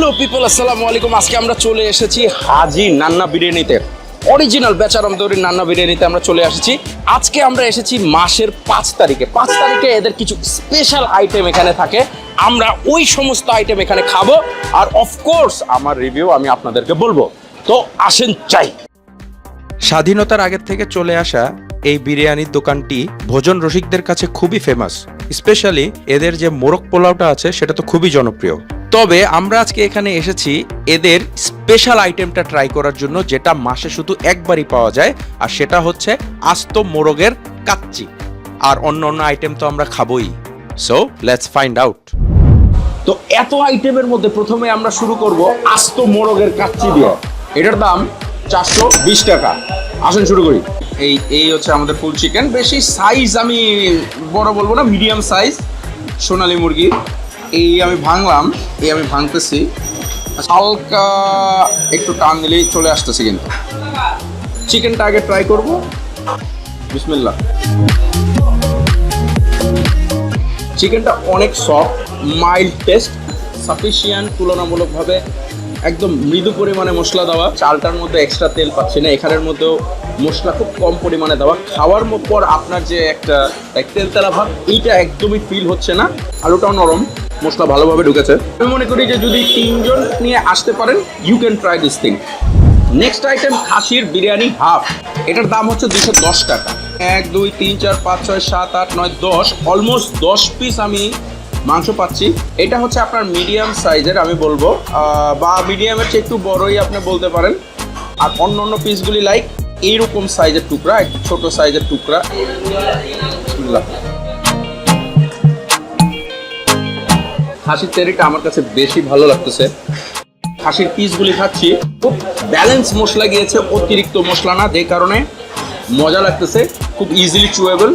People আসসালামু আলাইকুম। আজকে আমরা চলে এসেছি হাজি নান্না বিরিয়ানিতে। অরিজিনাল বেচারাম তৈরির নান্না বিরিয়ানিতে আমরা চলে এসেছি আজকে আমরা এসেছি মাসের পাঁচ তারিখে। পাঁচ তারিখে এদের কিছু স্পেশাল আইটেম এখানে থাকে। আমরা ওই সমস্ত আইটেম এখানে খাব। আর অফকোর্স আমার রিভিউ আমি আপনাদেরকে বলব। তো আসেন চাই স্বাধীনতার আগের থেকে চলে আসা এই বিরিয়ানির দোকানটি ভোজন রসিকদের কাছে খুবই ফেমাস স্পেশালি এদের যে মোরগ পোলাওটা আছে, সেটা তো খুবই জনপ্রিয়। তবে আমরা আজকে এখানে এসেছি এদের স্পেশাল আইটেমটা ট্রাই করার জন্য, যেটা মাসে শুধু একবারই পাওয়া যায়, আর সেটা হচ্ছে আস্ত মোরগের কাচ্চি। আর অন্য অন্য আইটেম তো আমরা খাবোই। সো লেটস ফাইন্ড আউট তো এত আইটেমের মধ্যে প্রথমে আমরা শুরু করব আস্ত মোরগের কাচ্চি দিয়ে। এটার দাম চারশো বিশ টাকা। আসুন শুরু করি। এই এই হচ্ছে আমাদের ফুল চিকেন বেশি সাইজ আমি বড় বলব না মিডিয়াম সাইজ সোনালি মুরগি এই আমি ভাঙলাম, এই আমি ভাঙতেছি। হালকা একটু টান দিলেই চলে আসতেছে কিন্তু। চিকেনটা আগে ট্রাই করব। বিসমিল্লাহ। চিকেনটা অনেক সফট মাইল্ড টেস্ট সাফিসিয়ান্ট তুলনামূলকভাবে একদম মৃদু পরিমাণে মশলা দেওয়া। চালটার মধ্যে এক্সট্রা তেল পাচ্ছি না, এখানের মধ্যেও মশলা খুব কম পরিমাণে দেওয়া। খাওয়ার পর আপনার যে একটা এক তেলতেলা ভাব, এইটা একদমই ফিল হচ্ছে না। আলুটাও নরম। মশলা ভালোভাবে ঢুকেছে। আমি মনে করি যে যদি তিনজন নিয়ে আসতে পারেন you can try this thing next item খাসির বিরিয়ানি হাফ এটার দাম হচ্ছে দুশো দশ টাকা। এক, দুই, তিন, চার, পাঁচ, ছয়, সাত, আট, নয়, দশ অলমোস্ট দশ পিস আমি মাংস পাচ্ছি। এটা হচ্ছে আপনার মিডিয়াম সাইজের আমি বলব। বা মিডিয়ামের চেয়ে একটু বড়ই আপনি বলতে পারেন। আর অন্য অন্য পিসগুলি লাইক এইরকম সাইজের টুকরা ছোট সাইজের টুকরা। খাসির তেরিটা আমার কাছে বেশি ভালো লাগতেছে। খাসির পিসগুলি খাচ্ছি, খুব ব্যালেন্স মশলা গিয়েছে, অতিরিক্ত মশলা না, যে কারণে মজা লাগতেছে, খুব ইজিলি চুয়েবল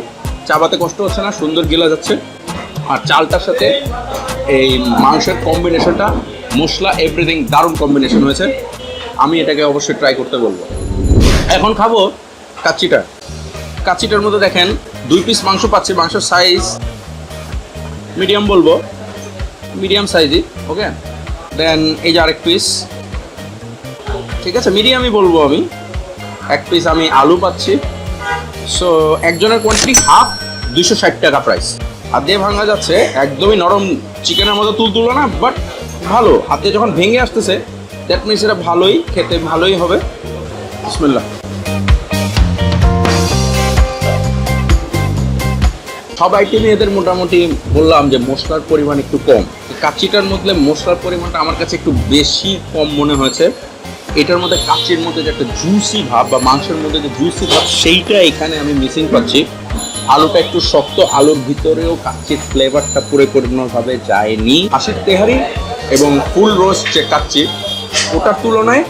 চাবাতে কষ্ট হচ্ছে না, সুন্দর গিলা যাচ্ছে। আর চালটার সাথে এই মাংসের কম্বিনেশনটা মশলা এভরিথিং দারুণ কম্বিনেশন হয়েছে। আমি এটাকে অবশ্যই ট্রাই করতে বলব। এখন খাব কাচ্চিটা। কাচ্চিটার মধ্যে দেখেন, দুই পিস মাংস পাচ্ছি, মাংসের সাইজ মিডিয়াম বলব। মিডিয়াম সাইজই ওকে দেন এই যে আরেক পিস ঠিক আছে মিডিয়ামই বলব আমি। এক পিস আমি আলু পাচ্ছি। সো একজনের কোয়ান্টিটি হাফ দুশো ষাট টাকা প্রাইস হাত দিয়ে ভাঙা যাচ্ছে, একদমই নরম চিকেনের মতো তুল তুলো না বাট ভালো। হাতে যখন ভেঙে আসতেছে দ্যাট মিনস এটা ভালোই, খেতে ভালোই হবে। বিসমিল্লাহ। সব আইটেমই এদের মোটামুটি বললাম যে মশলার পরিমাণ একটু কম। কাচ্চিটার মধ্যে মশলার পরিমাণটা আমার কাছে একটু বেশি কম মনে হয়েছে। এটার মধ্যে কাচ্চির মধ্যে যে একটা জুসি ভাব বা মাংসের মধ্যে যে জুসি ভাব, সেইটা এখানে আমি মিসিং পাচ্ছি। আলুটা একটু শক্ত, আলুর ভিতরেও কাচ্চির ফ্লেভারটা পরিপূর্ণভাবে যায়নি। হাসির তেহারি এবং ফুল রোস্ট যে কাচ্চি, ওটার তুলনায়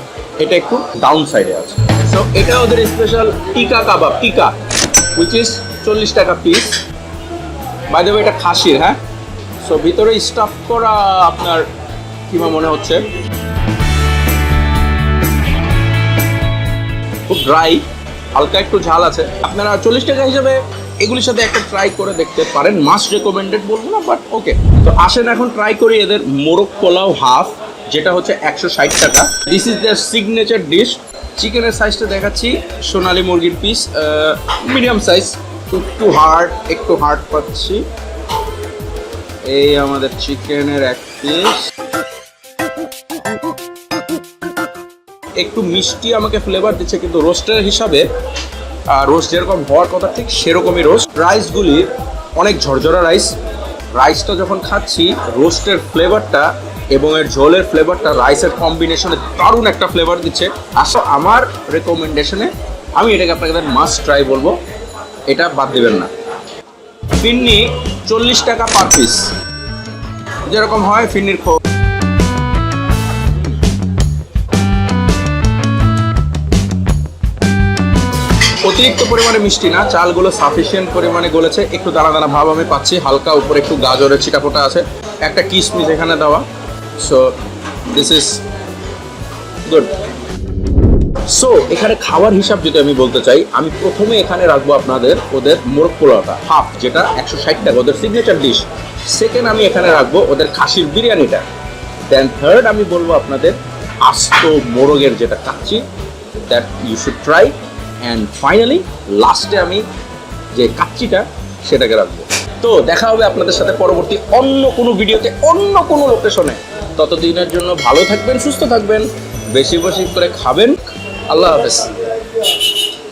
এটা একটু ডাউন সাইডে আছে। সো এটা ওদের স্পেশাল টিকা কাবাব, টিকা উইচ ইজ চল্লিশ টাকা পিস বাই দ্য এটা খাসির হ্যাঁ? সো ভিতরে স্টাফ করা আপনার কিমা মনে হচ্ছে? খুব ড্রাই হালকা একটু ঝাল আছে। আপনারা চল্লিশ টাকা হিসেবে এগুলির সাথে একটা ট্রাই করে দেখতে পারেন। মাস্ট রেকমেন্ডেড বলব না বাট ওকে তো আসেন এখন ট্রাই করি এদের মোরগ পোলাও হাফ যেটা হচ্ছে একশো ষাট টাকা। This is the signature dish চিকেনের সাইজটা দেখাচ্ছি। সোনালি মুরগির পিস মিডিয়াম সাইজ একটু হার্ড একটু হার্ড পাচ্ছি। এই আমাদের চিকেনের এক পিস একটু মিষ্টি আমাকে ফ্লেভার দিচ্ছে, কিন্তু রোস্টের হিসাবে রোস্ট যেরকম হওয়ার কথা, ঠিক সেরকমই রোস্ট রাইসগুলি অনেক ঝরঝরা রাইস রাইসটা যখন খাচ্ছি রোস্টের ফ্লেভারটা এবং এর ঝোলের ফ্লেভারটা রাইসের কম্বিনেশনে দারুণ একটা ফ্লেভার দিচ্ছে। আসলে আমার রেকমেন্ডেশনে আমি এটাকে আপনাকে মাস্ট ট্রাই বলব। এটা বাদ দেবেন না। ফিন্নি চল্লিশ টাকা পার পিস। যেরকম হয় ফিন্নির খো অতিরিক্ত পরিমাণে মিষ্টি না, চালগুলো সাফিসিয়েন্ট পরিমাণে গলেছে। একটু দানা দানা ভাব আমি পাচ্ছি, হালকা উপরে একটু গাজরের চিটাপোটা আছে। একটা কিশমিশ এখানে দেওয়া। So this is good so এখানে খাবার হিসাব যদি আমি বলতে চাই, আমি প্রথমে এখানে রাখব আপনাদের ওদের মোরগ পোলাওটা হাফ যেটা একশো ষাট টাকা, ওদের সিগনেচার ডিশ সেকেন্ড আমি এখানে রাখব ওদের খাসির বিরিয়ানিটা। দেন থার্ড আমি বলব আপনাদের আস্ত মোরগের যেটা kacchi that you should try and finally লাস্টে আমি যে কাচ্চিটা, সেটাকে রাখব। তো দেখা হবে আপনাদের সাথে পরবর্তী অন্য কোনো ভিডিওতে অন্য কোনো লোকেশনে ততদিনের জন্য ভালো থাকবেন, সুস্থ থাকবেন, বেশি বেশি করে খাবেন। আল্লাহ হাফেজ